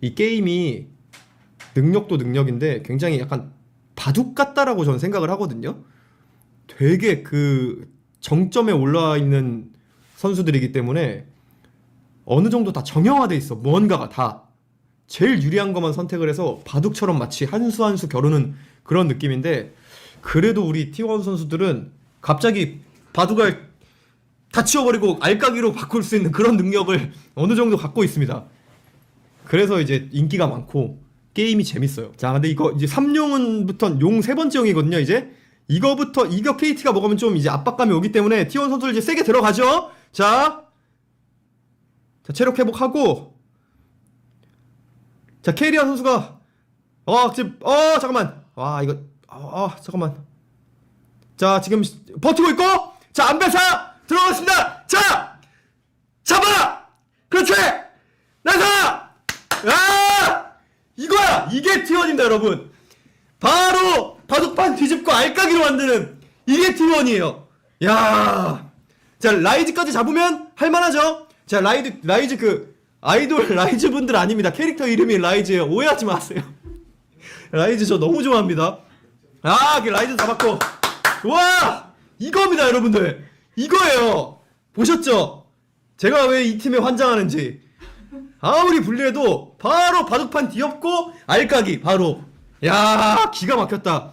이 게임이 능력도 능력인데 굉장히 약간 바둑 같다라고 저는 생각을 하거든요. 되게 그 정점에 올라와 있는 선수들이기 때문에 어느 정도 다 정형화돼 있어. 무언가가 다 제일 유리한 것만 선택을 해서 바둑처럼 마치 한 수 한 수 겨루는 그런 느낌인데 그래도 우리 T1 선수들은 갑자기 바둑을 다 치워버리고 알까기로 바꿀 수 있는 그런 능력을 어느 정도 갖고 있습니다. 그래서 이제 인기가 많고 게임이 재밌어요. 자, 근데 이거 이제 삼용은부터 용 세 번째 용이거든요. 이제 이거부터 이거 KT가 먹으면 좀 이제 압박감이 오기 때문에 T1 선수들 이제 세게 들어가죠. 자, 자 체력 회복하고 자 케리아 선수가 어 지금 어 잠깐만 와 이거 어 잠깐만 자 지금 시- 버티고 있고 자 안배사 들어갔습니다 자 잡아 그렇지 나사 아 이거야 이게 T1입니다 여러분 바로 바둑판 뒤집고 알까기로 만드는 이게 T1이에요 야 자 라이즈까지 잡으면 할만하죠 자 라이즈 라이즈 그 아이돌 라이즈 분들 아닙니다 캐릭터 이름이 라이즈예요 오해하지 마세요 라이즈 저 너무 좋아합니다 아, 그 라이즈 잡았고. 와! 이겁니다, 여러분들. 이거예요. 보셨죠? 제가 왜 이 팀에 환장하는지. 아무리 불리해도 바로 바둑판 뒤엎고 알까기 바로. 야, 기가 막혔다.